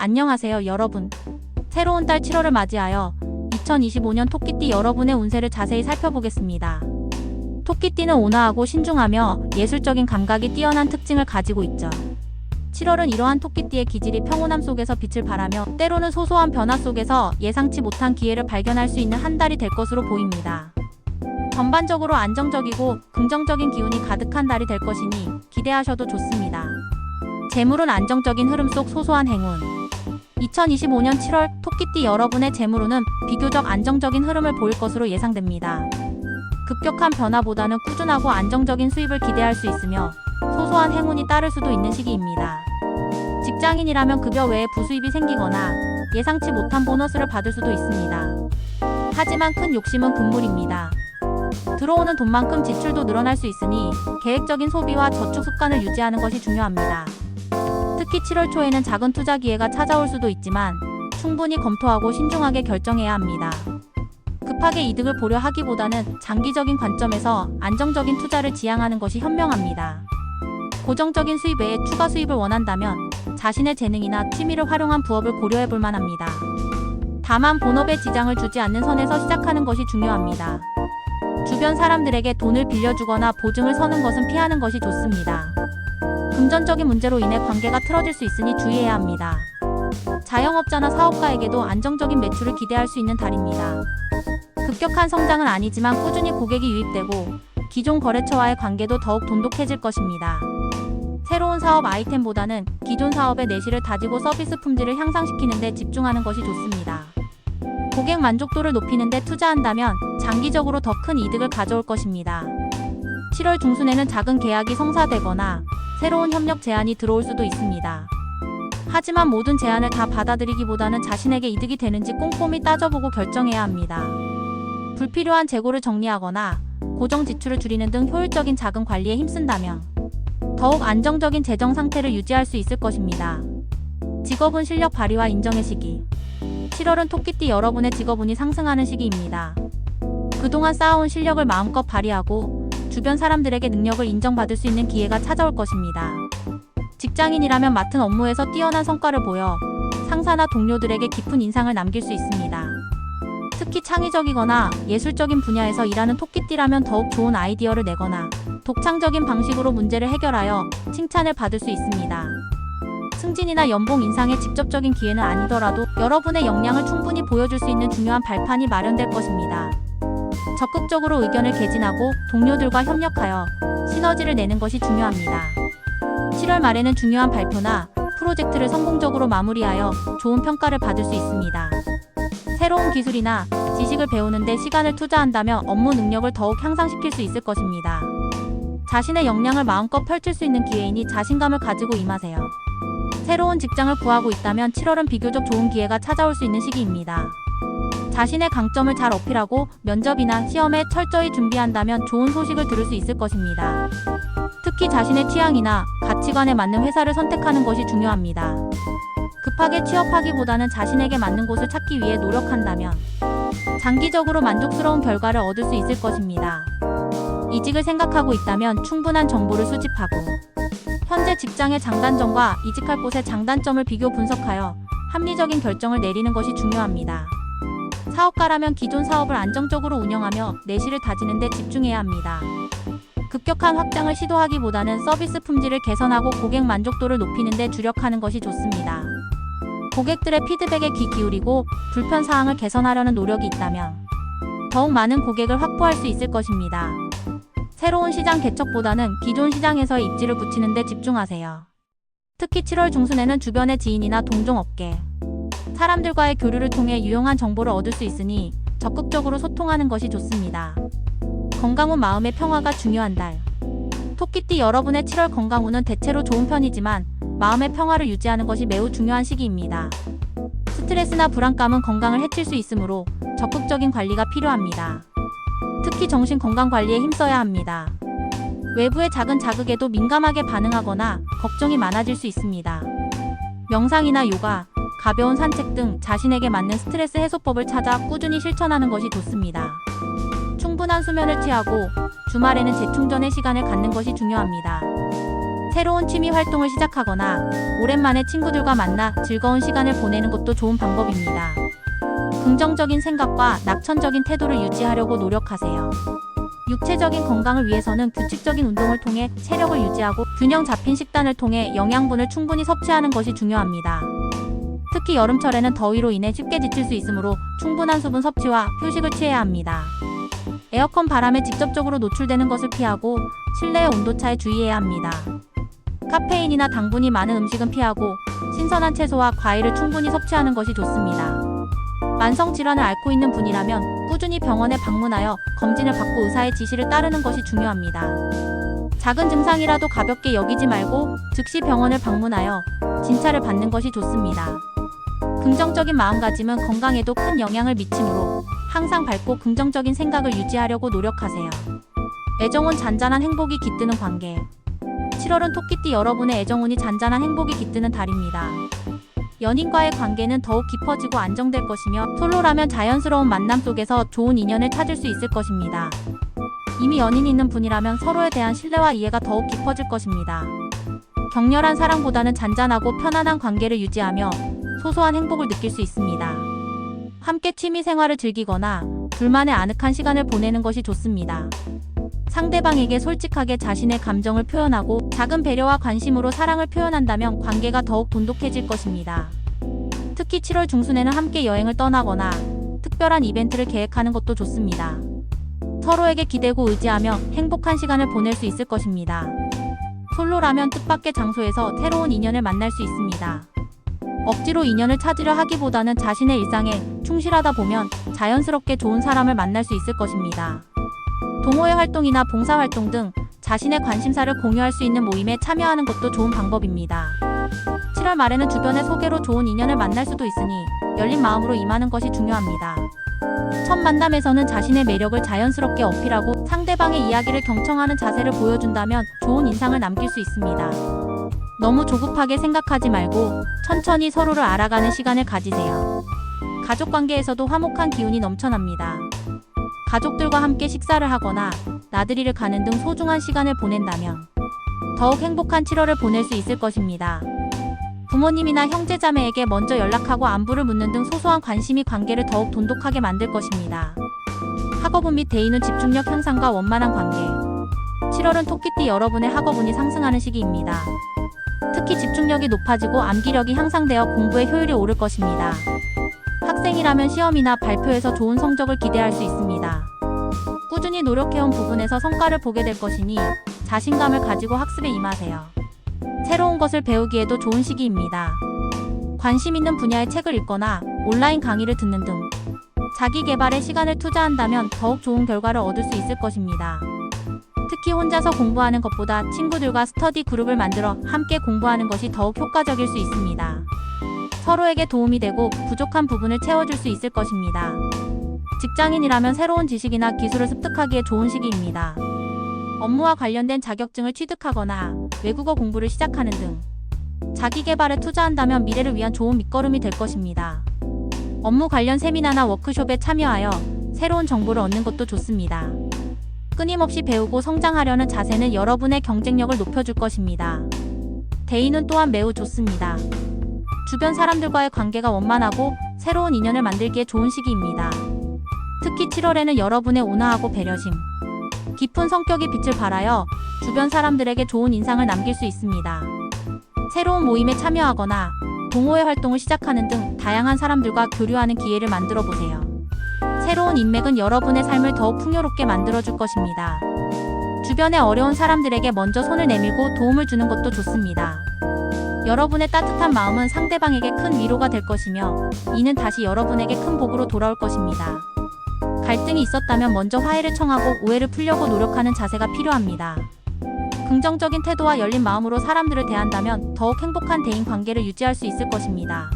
안녕하세요, 여러분. 새로운 달 7월을 맞이하여 2025년 토끼띠 여러분의 운세를 자세히 살펴보겠습니다. 토끼띠는 온화하고 신중하며 예술적인 감각이 뛰어난 특징을 가지고 있죠. 7월은 이러한 토끼띠의 기질이 평온함 속에서 빛을 발하며 때로는 소소한 변화 속에서 예상치 못한 기회를 발견할 수 있는 한 달이 될 것으로 보입니다. 전반적으로 안정적이고 긍정적인 기운이 가득한 달이 될 것이니 기대하셔도 좋습니다. 재물은 안정적인 흐름 속 소소한 행운. 2025년 7월 토끼띠 여러분의 재물운은 비교적 안정적인 흐름을 보일 것으로 예상됩니다. 급격한 변화보다는 꾸준하고 안정적인 수입을 기대할 수 있으며 소소한 행운이 따를 수도 있는 시기입니다. 직장인이라면 급여 외에 부수입이 생기거나 예상치 못한 보너스를 받을 수도 있습니다. 하지만 큰 욕심은 금물입니다. 들어오는 돈만큼 지출도 늘어날 수 있으니 계획적인 소비와 저축 습관을 유지하는 것이 중요합니다. 특히 7월 초에는 작은 투자 기회가 찾아올 수도 있지만 충분히 검토하고 신중하게 결정해야 합니다. 급하게 이득을 보려 하기보다는 장기적인 관점에서 안정적인 투자를 지향하는 것이 현명합니다. 고정적인 수입 외에 추가 수입을 원한다면 자신의 재능이나 취미를 활용한 부업을 고려해 볼 만합니다. 다만 본업에 지장을 주지 않는 선에서 시작하는 것이 중요합니다. 주변 사람들에게 돈을 빌려주거나 보증을 서는 것은 피하는 것이 좋습니다. 금전적인 문제로 인해 관계가 틀어질 수 있으니 주의해야 합니다. 자영업자나 사업가에게도 안정적인 매출을 기대할 수 있는 달입니다. 급격한 성장은 아니지만 꾸준히 고객이 유입되고 기존 거래처와의 관계도 더욱 돈독해질 것입니다. 새로운 사업 아이템보다는 기존 사업의 내실을 다지고 서비스 품질을 향상시키는 데 집중하는 것이 좋습니다. 고객 만족도를 높이는 데 투자한다면 장기적으로 더 큰 이득을 가져올 것입니다. 7월 중순에는 작은 계약이 성사되거나 새로운 협력 제안이 들어올 수도 있습니다. 하지만 모든 제안을 다 받아들이기보다는 자신에게 이득이 되는지 꼼꼼히 따져보고 결정해야 합니다. 불필요한 재고를 정리하거나 고정 지출을 줄이는 등 효율적인 자금 관리에 힘쓴다면 더욱 안정적인 재정 상태를 유지할 수 있을 것입니다. 직업은 실력 발휘와 인정의 시기. 7월은 토끼띠 여러분의 직업운이 상승하는 시기입니다. 그동안 쌓아온 실력을 마음껏 발휘하고 주변 사람들에게 능력을 인정받을 수 있는 기회가 찾아올 것입니다. 직장인이라면 맡은 업무에서 뛰어난 성과를 보여 상사나 동료들에게 깊은 인상을 남길 수 있습니다. 특히 창의적이거나 예술적인 분야에서 일하는 토끼띠라면 더욱 좋은 아이디어를 내거나 독창적인 방식으로 문제를 해결하여 칭찬을 받을 수 있습니다. 승진이나 연봉 인상의 직접적인 기회는 아니더라도 여러분의 역량을 충분히 보여줄 수 있는 중요한 발판이 마련될 것입니다. 적극적으로 의견을 개진하고 동료들과 협력하여 시너지를 내는 것이 중요합니다. 7월 말에는 중요한 발표나 프로젝트를 성공적으로 마무리하여 좋은 평가를 받을 수 있습니다. 새로운 기술이나 지식을 배우는데 시간을 투자한다면 업무 능력을 더욱 향상시킬 수 있을 것입니다. 자신의 역량을 마음껏 펼칠 수 있는 기회이니 자신감을 가지고 임하세요. 새로운 직장을 구하고 있다면 7월은 비교적 좋은 기회가 찾아올 수 있는 시기입니다. 자신의 강점을 잘 어필하고 면접이나 시험에 철저히 준비한다면 좋은 소식을 들을 수 있을 것입니다. 특히 자신의 취향이나 가치관에 맞는 회사를 선택하는 것이 중요합니다. 급하게 취업하기보다는 자신에게 맞는 곳을 찾기 위해 노력한다면 장기적으로 만족스러운 결과를 얻을 수 있을 것입니다. 이직을 생각하고 있다면 충분한 정보를 수집하고 현재 직장의 장단점과 이직할 곳의 장단점을 비교 분석하여 합리적인 결정을 내리는 것이 중요합니다. 사업가라면 기존 사업을 안정적으로 운영하며 내실을 다지는 데 집중해야 합니다. 급격한 확장을 시도하기보다는 서비스 품질을 개선하고 고객 만족도를 높이는 데 주력하는 것이 좋습니다. 고객들의 피드백에 귀 기울이고 불편 사항을 개선하려는 노력이 있다면 더욱 많은 고객을 확보할 수 있을 것입니다. 새로운 시장 개척보다는 기존 시장에서의 입지를 붙이는 데 집중하세요. 특히 7월 중순에는 주변의 지인이나 동종업계, 사람들과의 교류를 통해 유용한 정보를 얻을 수 있으니 적극적으로 소통하는 것이 좋습니다. 건강운 마음의 평화가 중요한 달. 토끼띠 여러분의 7월 건강운은 대체로 좋은 편이지만 마음의 평화를 유지하는 것이 매우 중요한 시기입니다. 스트레스나 불안감은 건강을 해칠 수 있으므로 적극적인 관리가 필요합니다. 특히 정신 건강 관리에 힘써야 합니다. 외부의 작은 자극에도 민감하게 반응하거나 걱정이 많아질 수 있습니다. 명상이나 요가, 가벼운 산책 등 자신에게 맞는 스트레스 해소법을 찾아 꾸준히 실천하는 것이 좋습니다. 충분한 수면을 취하고 주말에는 재충전의 시간을 갖는 것이 중요합니다. 새로운 취미 활동을 시작하거나 오랜만에 친구들과 만나 즐거운 시간을 보내는 것도 좋은 방법입니다. 긍정적인 생각과 낙천적인 태도를 유지하려고 노력하세요. 육체적인 건강을 위해서는 규칙적인 운동을 통해 체력을 유지하고 균형 잡힌 식단을 통해 영양분을 충분히 섭취하는 것이 중요합니다. 특히 여름철에는 더위로 인해 쉽게 지칠 수 있으므로 충분한 수분 섭취와 휴식을 취해야 합니다. 에어컨 바람에 직접적으로 노출되는 것을 피하고 실내의 온도차에 주의해야 합니다. 카페인이나 당분이 많은 음식은 피하고 신선한 채소와 과일을 충분히 섭취하는 것이 좋습니다. 만성 질환을 앓고 있는 분이라면 꾸준히 병원에 방문하여 검진을 받고 의사의 지시를 따르는 것이 중요합니다. 작은 증상이라도 가볍게 여기지 말고 즉시 병원을 방문하여 진찰을 받는 것이 좋습니다. 긍정적인 마음가짐은 건강에도 큰 영향을 미치므로 항상 밝고 긍정적인 생각을 유지하려고 노력하세요. 애정은 잔잔한 행복이 깃드는 관계. 7월은 토끼띠 여러분의 애정운이 잔잔한 행복이 깃드는 달입니다. 연인과의 관계는 더욱 깊어지고 안정될 것이며 솔로라면 자연스러운 만남 속에서 좋은 인연을 찾을 수 있을 것입니다. 이미 연인이 있는 분이라면 서로에 대한 신뢰와 이해가 더욱 깊어질 것입니다. 격렬한 사랑보다는 잔잔하고 편안한 관계를 유지하며 소소한 행복을 느낄 수 있습니다. 함께 취미 생활을 즐기거나 둘만의 아늑한 시간을 보내는 것이 좋습니다. 상대방에게 솔직하게 자신의 감정을 표현하고 작은 배려와 관심으로 사랑을 표현한다면 관계가 더욱 돈독해질 것입니다. 특히 7월 중순에는 함께 여행을 떠나거나 특별한 이벤트를 계획하는 것도 좋습니다. 서로에게 기대고 의지하며 행복한 시간을 보낼 수 있을 것입니다. 솔로라면 뜻밖의 장소에서 새로운 인연을 만날 수 있습니다. 억지로 인연을 찾으려 하기보다는 자신의 일상에 충실하다 보면 자연스럽게 좋은 사람을 만날 수 있을 것입니다. 동호회 활동이나 봉사활동 등 자신의 관심사를 공유할 수 있는 모임에 참여하는 것도 좋은 방법입니다. 7월 말에는 주변의 소개로 좋은 인연을 만날 수도 있으니 열린 마음으로 임하는 것이 중요합니다. 첫 만남에서는 자신의 매력을 자연스럽게 어필하고 상대방의 이야기를 경청하는 자세를 보여준다면 좋은 인상을 남길 수 있습니다. 너무 조급하게 생각하지 말고 천천히 서로를 알아가는 시간을 가지세요. 가족 관계에서도 화목한 기운이 넘쳐납니다. 가족들과 함께 식사를 하거나 나들이를 가는 등 소중한 시간을 보낸다면 더욱 행복한 7월을 보낼 수 있을 것입니다. 부모님이나 형제자매에게 먼저 연락하고 안부를 묻는 등 소소한 관심이 관계를 더욱 돈독하게 만들 것입니다. 학업운 및 대인은 집중력 향상과 원만한 관계. 7월은 토끼띠 여러분의 학업운이 상승하는 시기입니다. 특히 집중력이 높아지고 암기력이 향상되어 공부의 효율이 오를 것입니다. 학생이라면 시험이나 발표에서 좋은 성적을 기대할 수 있습니다. 꾸준히 노력해온 부분에서 성과를 보게 될 것이니 자신감을 가지고 학습에 임하세요. 새로운 것을 배우기에도 좋은 시기입니다. 관심 있는 분야의 책을 읽거나 온라인 강의를 듣는 등 자기 개발에 시간을 투자한다면 더욱 좋은 결과를 얻을 수 있을 것입니다. 특히 혼자서 공부하는 것보다 친구들과 스터디 그룹을 만들어 함께 공부하는 것이 더욱 효과적일 수 있습니다. 서로에게 도움이 되고 부족한 부분을 채워줄 수 있을 것입니다. 직장인이라면 새로운 지식이나 기술을 습득하기에 좋은 시기입니다. 업무와 관련된 자격증을 취득하거나 외국어 공부를 시작하는 등 자기 개발에 투자한다면 미래를 위한 좋은 밑거름이 될 것입니다. 업무 관련 세미나나 워크숍에 참여하여 새로운 정보를 얻는 것도 좋습니다. 끊임없이 배우고 성장하려는 자세는 여러분의 경쟁력을 높여줄 것입니다. 대인은 또한 매우 좋습니다. 주변 사람들과의 관계가 원만하고 새로운 인연을 만들기에 좋은 시기입니다. 특히 7월에는 여러분의 온화하고 배려심, 깊은 성격이 빛을 발하여 주변 사람들에게 좋은 인상을 남길 수 있습니다. 새로운 모임에 참여하거나 동호회 활동을 시작하는 등 다양한 사람들과 교류하는 기회를 만들어 보세요. 새로운 인맥은 여러분의 삶을 더욱 풍요롭게 만들어줄 것입니다. 주변의 어려운 사람들에게 먼저 손을 내밀고 도움을 주는 것도 좋습니다. 여러분의 따뜻한 마음은 상대방에게 큰 위로가 될 것이며 이는 다시 여러분에게 큰 복으로 돌아올 것입니다. 갈등이 있었다면 먼저 화해를 청하고 오해를 풀려고 노력하는 자세가 필요합니다. 긍정적인 태도와 열린 마음으로 사람들을 대한다면 더욱 행복한 대인 관계를 유지할 수 있을 것입니다.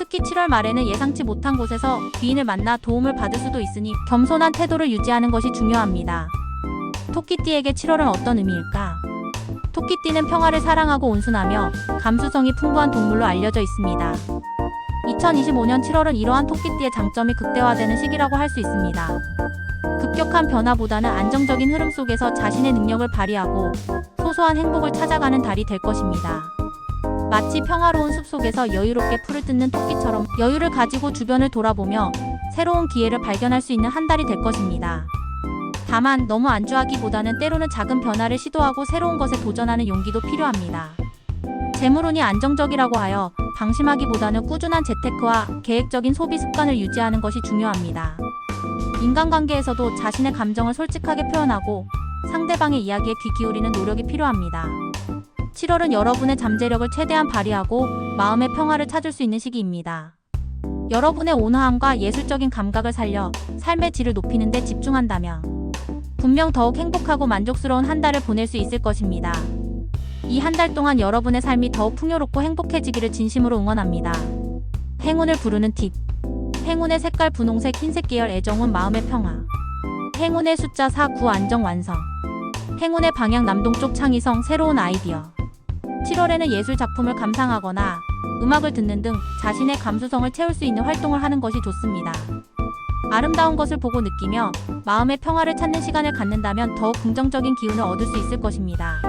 특히 7월 말에는 예상치 못한 곳에서 귀인을 만나 도움을 받을 수도 있으니 겸손한 태도를 유지하는 것이 중요합니다. 토끼띠에게 7월은 어떤 의미일까? 토끼띠는 평화를 사랑하고 온순하며 감수성이 풍부한 동물로 알려져 있습니다. 2025년 7월은 이러한 토끼띠의 장점이 극대화되는 시기라고 할 수 있습니다. 급격한 변화보다는 안정적인 흐름 속에서 자신의 능력을 발휘하고 소소한 행복을 찾아가는 달이 될 것입니다. 마치 평화로운 숲속에서 여유롭게 풀을 뜯는 토끼처럼 여유를 가지고 주변을 돌아보며 새로운 기회를 발견할 수 있는 한 달이 될 것입니다. 다만 너무 안주하기보다는 때로는 작은 변화를 시도하고 새로운 것에 도전하는 용기도 필요합니다. 재물운이 안정적이라고 하여 방심하기보다는 꾸준한 재테크와 계획적인 소비 습관을 유지하는 것이 중요합니다. 인간관계에서도 자신의 감정을 솔직하게 표현하고 상대방의 이야기에 귀 기울이는 노력이 필요합니다. 7월은 여러분의 잠재력을 최대한 발휘하고 마음의 평화를 찾을 수 있는 시기입니다. 여러분의 온화함과 예술적인 감각을 살려 삶의 질을 높이는 데 집중한다면 분명 더욱 행복하고 만족스러운 한 달을 보낼 수 있을 것입니다. 이 한 달 동안 여러분의 삶이 더욱 풍요롭고 행복해지기를 진심으로 응원합니다. 행운을 부르는 팁. 행운의 색깔 분홍색 흰색 계열 애정운 마음의 평화. 행운의 숫자 4 9 안정 완성. 행운의 방향 남동쪽 창의성 새로운 아이디어. 7월에는 예술 작품을 감상하거나 음악을 듣는 등 자신의 감수성을 채울 수 있는 활동을 하는 것이 좋습니다. 아름다운 것을 보고 느끼며 마음의 평화를 찾는 시간을 갖는다면 더욱 긍정적인 기운을 얻을 수 있을 것입니다.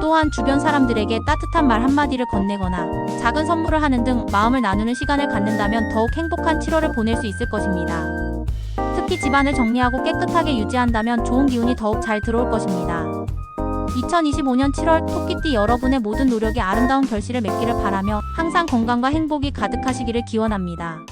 또한 주변 사람들에게 따뜻한 말 한마디를 건네거나 작은 선물을 하는 등 마음을 나누는 시간을 갖는다면 더욱 행복한 7월을 보낼 수 있을 것입니다. 특히 집안을 정리하고 깨끗하게 유지한다면 좋은 기운이 더욱 잘 들어올 것입니다. 2025년 7월 토끼띠 여러분의 모든 노력이 아름다운 결실을 맺기를 바라며 항상 건강과 행복이 가득하시기를 기원합니다.